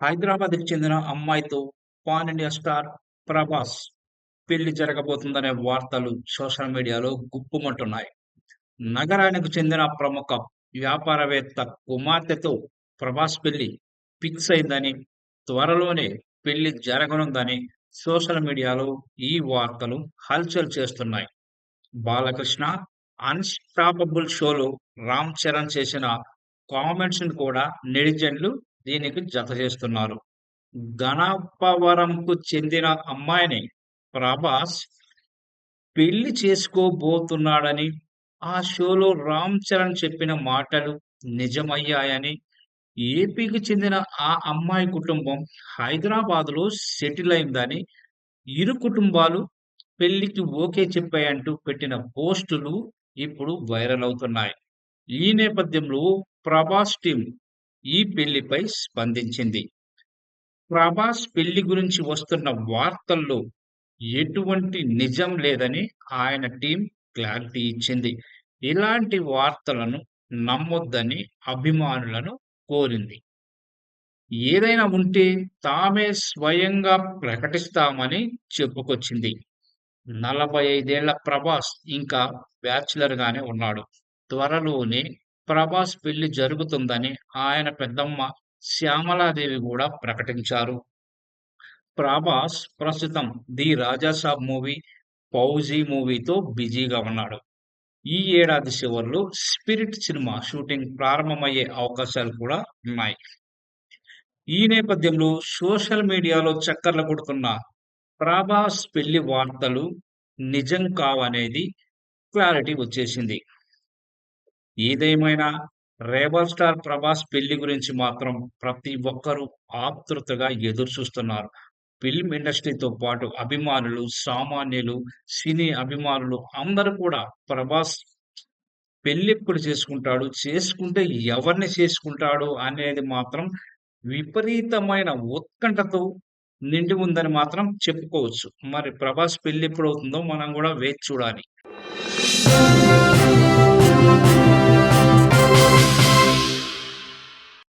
హైదరాబాద్‌కి చెందిన అమ్మాయితో పాన్ ఇండియా స్టార్ 'ప్రభాస్' పెళ్ళి జరగబోతుందనే వార్తలు సోషల్ మీడియాలో గుప్పుమంటున్నాయి. నగరానికి చెందిన ప్రముఖ వ్యాపారవేత్త కుమార్తెతో ప్రభాస్ పెళ్ళి ఫిక్స్ అయిందని, త్వరలోనే పెళ్ళి జరగనుందని సోషల్ మీడియాలో ఈ వార్తలు హల్చల్ చేస్తున్నాయి. బాలకృష్ణ 'అన్‌స్టాపబుల్' షోలో రామ్ చరణ్ చేసిన కామెంట్స్‌ని కూడా నెటిజన్లు దీనికి జత చేస్తున్నారు గణపవరంకు చెందిన అమ్మాయిని ప్రభాస్ పెళ్ళి చేసుకోబోతున్నాడని, ఆ షోలో రామ్ చరణ్ చెప్పిన మాటలు నిజమయ్యాయని, ఏపీకి చెందిన ఆ అమ్మాయి కుటుంబం హైదరాబాద్‌లో సెటిల్ అయిందని, ఇరు కుటుంబాలు పెళ్ళికి ఓకే చెప్పాయంటూ పెట్టిన పోస్టులు ఇప్పుడు వైరల్ అవుతున్నాయి. ఈ నేపథ్యంలో ప్రభాస్ టీమ్ ఈ పెళ్ళిపై స్పందించింది. ప్రభాస్ పెళ్ళి గురించి వస్తున్న వార్తల్లో ఎటువంటి నిజం లేదని ఆయన టీం క్లారిటీ ఇచ్చింది. ఇలాంటి వార్తలను నమ్మొద్దని అభిమానులను కోరింది. ఏదైనా ఉంటే తామే స్వయంగా ప్రకటిస్తామని చెప్పుకొచ్చింది. నలభై ఐదేళ్ళ ప్రభాస్ ఇంకా బ్యాచులర్గానే ఉన్నాడు. త్వరలోనే ప్రభాస్ పెళ్ళి జరుగుతుందని ఆయన పెద్దమ్మ శ్యామలాదేవి కూడా ప్రకటించారు. ప్రభాస్ ప్రస్తుతం 'ది రాజాసాబ్' మూవీ, పౌజీ మూవీతో బిజీగా ఉన్నాడు. ఈ ఏడాది చివరిలో 'స్పిరిట్' సినిమా షూటింగ్ ప్రారంభమయ్యే అవకాశాలు కూడా ఉన్నాయి. ఈ నేపథ్యంలో సోషల్ మీడియాలో చక్కర్లు కొడుతున్న ప్రభాస్ పెళ్ళి వార్తలు నిజం కావనేది క్లారిటీ వచ్చేసింది. ఏదేమైనా రేబల్ స్టార్ ప్రభాస్ పెళ్ళి గురించి మాత్రం ప్రతి ఒక్కరూ ఆతృతగా ఎదురుచూస్తున్నారు. ఫిల్మ్ ఇండస్ట్రీతో పాటు అభిమానులు, సామాన్యులు, సినీ అభిమానులు అందరూ కూడా ప్రభాస్ పెళ్ళెప్పుడు చేసుకుంటాడు? చేసుకుంటే ఎవరిని చేసుకుంటాడు? అనేది మాత్రం విపరీతమైన ఉత్కంఠతో నిండి ఉందని మాత్రం చెప్పుకోవచ్చు. మరి ప్రభాస్ పెళ్ళెప్పుడవుతుందో మనం కూడా వేచి చూడాలి.